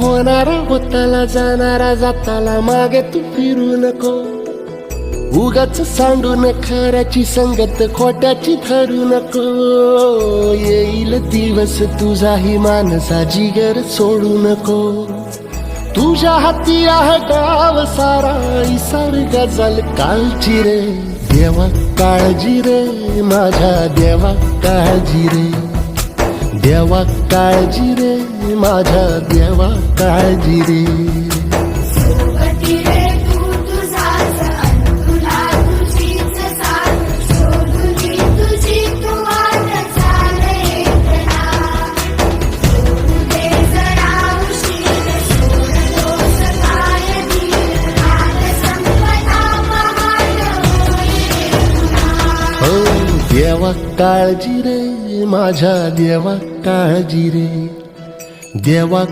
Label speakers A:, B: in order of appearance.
A: होणारा होताला जाणारा जाताला मागे तू फिरू नको. उगाच सांडून खऱ्याची संगत खोट्याची धरू नको. येईल दिवस तुझाही मानसा जिगर सोडू नको. तुझ्या हाती आहे गाव सारा इसार गजल कालची रे. देवा काळजी रे माझ्या देवा काळजी रे. देवा काळजी रे माझ्या देवा काळजी रे. हो देवा काळजी रे माझ्या देवा काळजी रे देवा